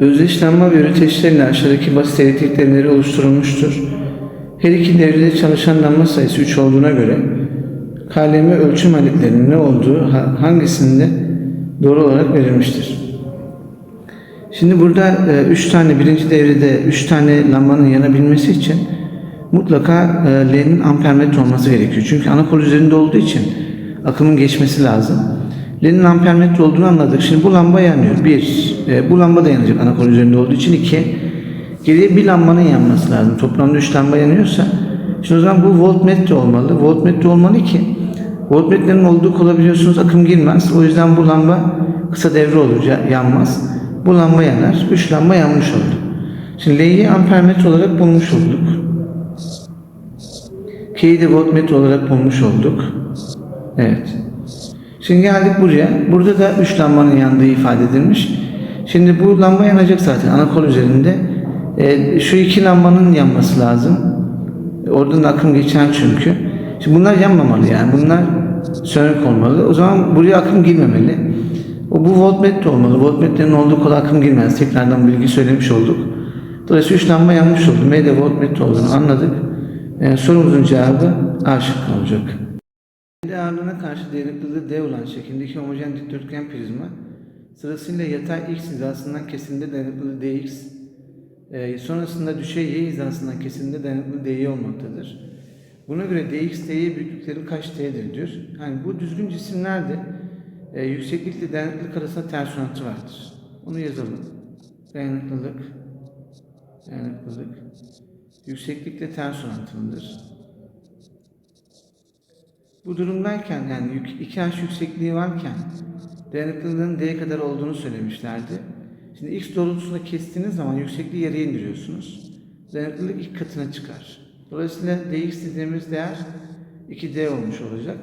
Özdeşlenme ve üreteçleriyle aşağıdaki basit elektrik devreleri oluşturulmuştur. Her iki devrede çalışan lamba sayısı 3 olduğuna göre KLM ölçüm aletlerinin ne olduğu ha- hangisinde doğru olarak verilmiştir. Şimdi burada 3 tane birinci devrede 3 tane lambanın yanabilmesi için mutlaka e, L'nin ampermetre olması gerekiyor. Çünkü ana kol üzerinde olduğu için akımın geçmesi lazım. L'nin ampermetre olduğunu anladık. Şimdi bu lamba yanıyor. Bir, e, bu lamba da yanacak ana kol üzerinde olduğu için. iki geriye bir lambanın yanması lazım. Toplamda 3 lamba yanıyorsa şimdi o zaman bu voltmetre olmalı. Voltmetre olmalı ki voltmetrenin olduğu kola biliyorsunuz akım girmez. O yüzden bu lamba kısa devre olur, ya- yanmaz. Bu lamba yanar. 3 lamba yanmış oldu. Şimdi L'yi ampermetre olarak bulmuş olduk. K'yi de voltmetre olarak bulmuş olduk. Evet. Şimdi geldik buraya. Burada da 3 lambanın yandığı ifade edilmiş. Şimdi bu lamba yanacak zaten ana kol üzerinde. Ee, şu iki lambanın yanması lazım. Oradan da akım geçen çünkü. Şimdi bunlar yanmamalı yani. Bunlar sönük olmalı. O zaman buraya akım girmemeli. O bu voltmetre olmalı. Voltmetrenin olduğu kola akım girmez. Tekrardan bilgi söylemiş olduk. Dolayısıyla 3 lamba yanmış oldu. M de voltmetre olduğunu anladık. Ee, sorumuzun cevabı A şıkkı olacak. Kendi ağırlığına karşı dayanıklılığı D olan şeklindeki homojen dikdörtgen prizma sırasıyla yatay X hizasından kesimde dayanıklılığı DX, e, sonrasında düşey Y hizasından kesimde dayanıklılığı DY olmaktadır. Buna göre DX, DY büyüklükleri kaç T'dir diyor. Yani bu düzgün cisimlerde e, yükseklikle dayanıklılık arasında ters orantı vardır. Onu yazalım. Dayanıklılık, dayanıklılık, yükseklikle ters orantılıdır. Bu durumdayken yani yük, 2H yüksekliği varken dayanıklılığın D kadar olduğunu söylemişlerdi. Şimdi X doğrultusunda kestiğiniz zaman yüksekliği yarıya indiriyorsunuz. Dayanıklılık iki katına çıkar. Dolayısıyla dx dediğimiz değer 2D olmuş olacak.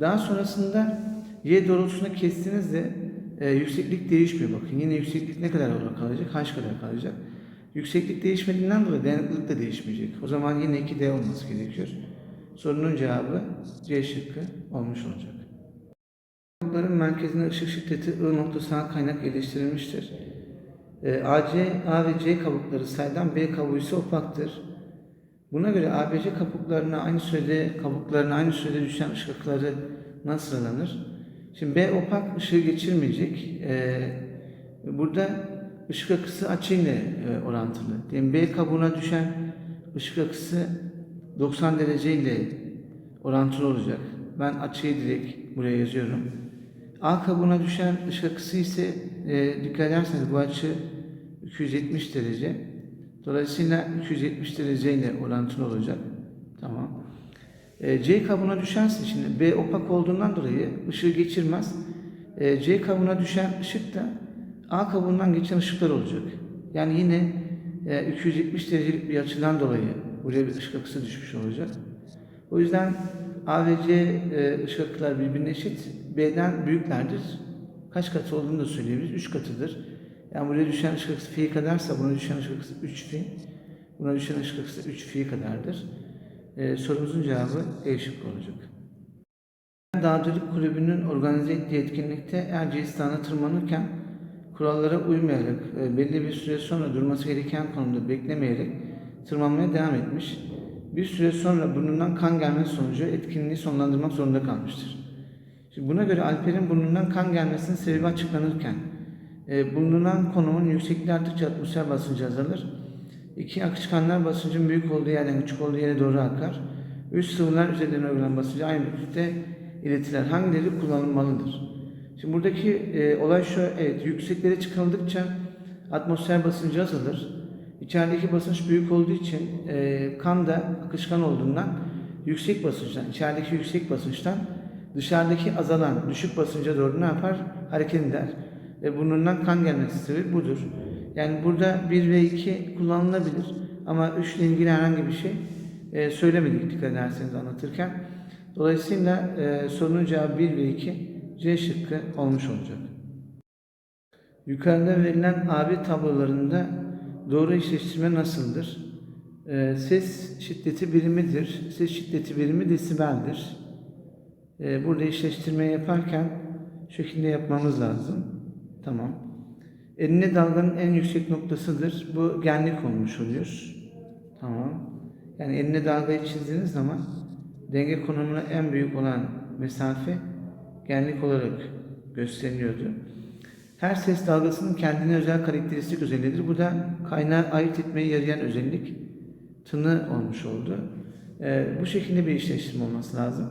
Daha sonrasında Y doğrultusunda kestiğinizde e, yükseklik değişmiyor. Bakın yine yükseklik ne kadar olarak kalacak? H kadar kalacak. Yükseklik değişmediğinden dolayı dayanıklılık da değişmeyecek. O zaman yine 2D olması gerekiyor. Sorunun cevabı C şıkkı olmuş olacak. Kabukların merkezine ışık şiddeti I noktasına kaynak yerleştirilmiştir. Ee, AC, A ve C kabukları saydam B kabuğu ise opaktır. Buna göre ABC kabuklarına aynı sürede kabuklarına aynı sürede düşen ışık akıları nasıl sıralanır? Şimdi B opak ışığı geçirmeyecek. Ee, burada ışık akısı açıyla e, orantılı. Yani B kabuğuna düşen ışık akısı 90 derece ile orantılı olacak. Ben açıyı direkt buraya yazıyorum. A kabuğuna düşen ışık akısı ise e, dikkat ederseniz bu açı 270 derece. Dolayısıyla 270 derece ile orantılı olacak. Tamam. E, C kabuğuna düşerse şimdi B opak olduğundan dolayı ışığı geçirmez. E, C kabuğuna düşen ışık da A kabuğundan geçen ışıklar olacak. Yani yine e, 270 derecelik bir açıdan dolayı buraya bir ışık akısı düşmüş olacak. O yüzden A ve C e, ışık akılar birbirine eşit. B'den büyüklerdir. Kaç katı olduğunu da söyleyebiliriz. 3 katıdır. Yani buraya düşen ışık akısı fi kadarsa buna düşen ışık akısı 3 fi. Buna düşen ışık akısı 3 fi kadardır. E, sorumuzun cevabı E şıkkı olacak. Dağcılık kulübünün organize ettiği etkinlikte Erciyes'tana tırmanırken kurallara uymayarak e, belli bir süre sonra durması gereken konumda beklemeyerek tırmanmaya devam etmiş. Bir süre sonra burnundan kan gelmesi sonucu etkinliği sonlandırmak zorunda kalmıştır. Şimdi buna göre Alper'in burnundan kan gelmesinin sebebi açıklanırken e, bulunan konumun yüksekliği arttıkça atmosfer basıncı azalır. İki akışkanlar basıncın büyük olduğu yerden küçük olduğu yere doğru akar. Üç sıvılar üzerinden uygulanan basıncı aynı büyüklükte iletiler. Hangileri kullanılmalıdır? Şimdi buradaki e, olay şu, evet yükseklere çıkıldıkça atmosfer basıncı azalır. İçerideki basınç büyük olduğu için e, kan da akışkan olduğundan yüksek basınçtan, içerideki yüksek basınçtan dışarıdaki azalan düşük basınca doğru ne yapar? Hareket eder. Ve burnundan kan gelmesi sebebi budur. Yani burada 1 ve 2 kullanılabilir ama 3 ile ilgili herhangi bir şey e, söylemedik dikkat ederseniz anlatırken. Dolayısıyla e, sorunun cevabı 1 ve 2 C şıkkı olmuş olacak. Yukarıda verilen AB tablolarında doğru eşleştirme nasıldır? E, ses şiddeti birimidir. Ses şiddeti birimi desibeldir. E, burada eşleştirme yaparken şekilde yapmamız lazım. Tamam. Enine dalganın en yüksek noktasıdır. Bu genlik olmuş oluyor. Tamam. Yani enine dalgayı çizdiğiniz zaman denge konumuna en büyük olan mesafe genlik olarak gösteriliyordu. Her ses dalgasının kendine özel karakteristik özelliğidir. Bu da kaynağı ayırt etmeye yarayan özellik tını olmuş oldu. Ee, bu şekilde bir eşleştirme olması lazım.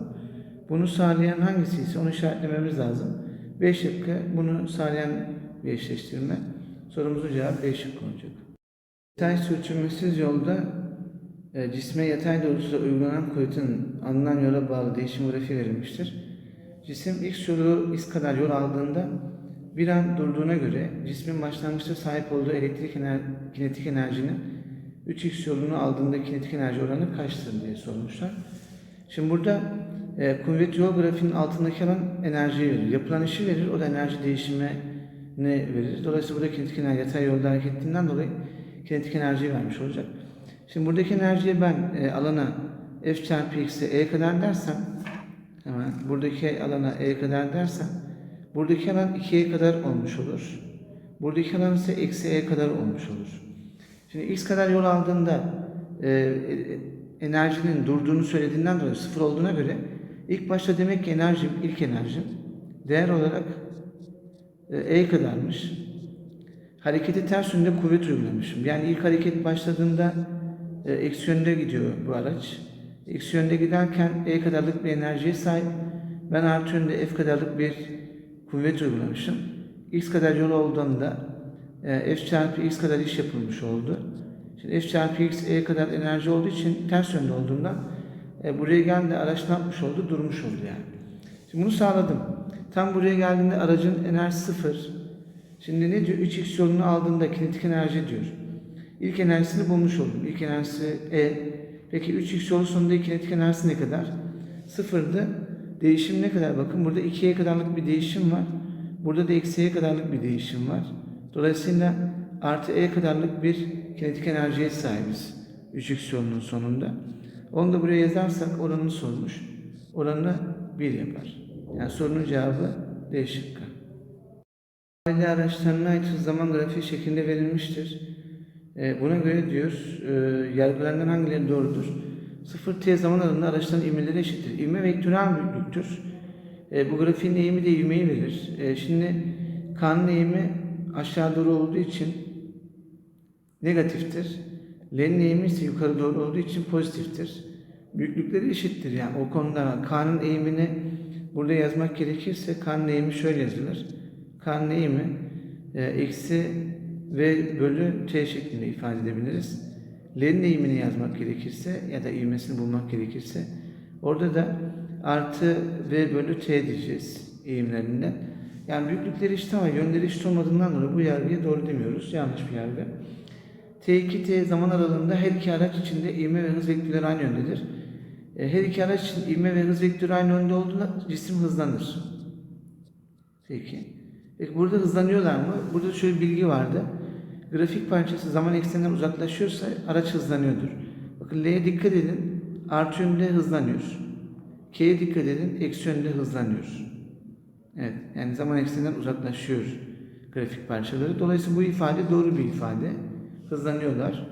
Bunu sağlayan hangisi ise onu işaretlememiz lazım. B şıkkı bunu sağlayan bir eşleştirme. Sorumuzun cevabı B şıkkı olacak. Yatay sürtünmesiz yolda e, cisme yatay doğrultuda uygulanan kuvvetin alınan yola bağlı değişim grafiği verilmiştir. Cisim x yolu x kadar yol aldığında bir an durduğuna göre cismin başlangıçta sahip olduğu elektrik ener kinetik enerjinin 3x yolunu aldığında kinetik enerji oranı kaçtır diye sormuşlar. Şimdi burada e, kuvvet yol grafiğinin altındaki alan enerjiyi verir. Yapılan işi verir, o da enerji değişimini verir. Dolayısıyla burada kinetik enerji yatay yolda hareket ettiğinden dolayı kinetik enerjiyi vermiş olacak. Şimdi buradaki enerjiyi ben e, alana F çarpı X'e E kadar dersem hemen buradaki alana E kadar dersem buradaki alan 2'ye kadar olmuş olur. Buradaki alan ise eksi E kadar olmuş olur. Şimdi X kadar yol aldığında e, e, enerjinin durduğunu söylediğinden dolayı sıfır olduğuna göre ilk başta demek ki enerjim, ilk enerjim değer olarak e, E kadarmış. Hareketi ters yönde kuvvet uygulamışım. Yani ilk hareket başladığında e, eksi yönde gidiyor bu araç. Eksi yönde giderken E kadarlık bir enerjiye sahip. Ben artı yönde F kadarlık bir kuvvet uygulamışım. X kadar yol olduğunda e, F çarpı X kadar iş yapılmış oldu. Şimdi F çarpı X E kadar enerji olduğu için ters yönde olduğunda e, buraya geldiğinde araç ne yapmış oldu? Durmuş oldu yani. Şimdi bunu sağladım. Tam buraya geldiğinde aracın enerjisi sıfır. Şimdi ne diyor? 3x yolunu aldığında kinetik enerji diyor. İlk enerjisini bulmuş oldum. İlk enerjisi E. Peki 3x yolu sonunda kinetik enerjisi ne kadar? Sıfırdı. Değişim ne kadar? Bakın burada 2'ye kadarlık bir değişim var. Burada da eksiye kadarlık bir değişim var. Dolayısıyla artı E kadarlık bir kinetik enerjiye sahibiz. 3x yolunun sonunda. Onu da buraya yazarsak oranını sormuş. Oranını 1 yapar. Yani sorunun cevabı D şıkkı. Aile araçlarına ait hız zaman grafiği şeklinde verilmiştir. E, buna göre diyor, e, yargılarından hangileri doğrudur? 0t zaman aralığında araçların ivmeleri eşittir. İvme vektörel büyüklüktür. E, bu grafiğin eğimi de ivmeyi verir. E, şimdi K'nın eğimi aşağı doğru olduğu için negatiftir. L'nin eğimi ise yukarı doğru olduğu için pozitiftir. Büyüklükleri eşittir yani o konuda K'nın eğimini burada yazmak gerekirse K'nın eğimi şöyle yazılır. K'nın eğimi e, eksi V bölü T şeklinde ifade edebiliriz. L'nin eğimini yazmak gerekirse ya da ivmesini bulmak gerekirse orada da artı V bölü T diyeceğiz eğimlerinden. Yani büyüklükleri eşit ama yönleri eşit olmadığından dolayı bu yargıya doğru demiyoruz. Yanlış bir yargı. T2T zaman aralığında her iki araç içinde ivme ve hız vektörleri aynı yöndedir. E, Her iki araç için ivme ve hız vektörü aynı yönde olduğunda cisim hızlanır. Peki. Peki burada hızlanıyorlar mı? Burada şöyle bir bilgi vardı. Grafik parçası zaman ekseninden uzaklaşıyorsa araç hızlanıyordur. Bakın L'ye dikkat edin. Artı yönde hızlanıyor. K'ye dikkat edin. Eksi yönde hızlanıyor. Evet. Yani zaman ekseninden uzaklaşıyor grafik parçaları. Dolayısıyla bu ifade doğru bir ifade. Hızlanıyorlar.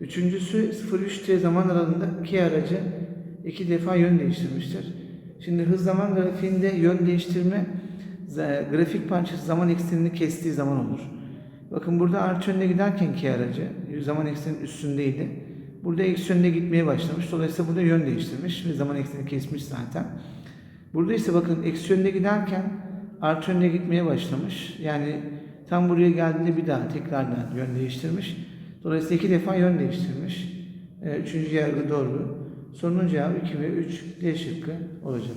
Üçüncüsü 0-3T zaman aralığında iki aracı iki defa yön değiştirmiştir. Şimdi hız zaman grafiğinde yön değiştirme grafik parçası zaman eksenini kestiği zaman olur. Bakın burada artı yönde giderken iki aracı zaman ekseninin üstündeydi. Burada eksi yönde gitmeye başlamış. Dolayısıyla burada yön değiştirmiş ve zaman eksenini kesmiş zaten. Burada ise bakın eksi yönde giderken artı yönde gitmeye başlamış. Yani tam buraya geldiğinde bir daha tekrardan yön değiştirmiş. Dolayısıyla iki defa yön değiştirmiş. Ee, Üçüncü yargı doğru. Sorunun cevabı 2 ve 3 D şıkkı olacak.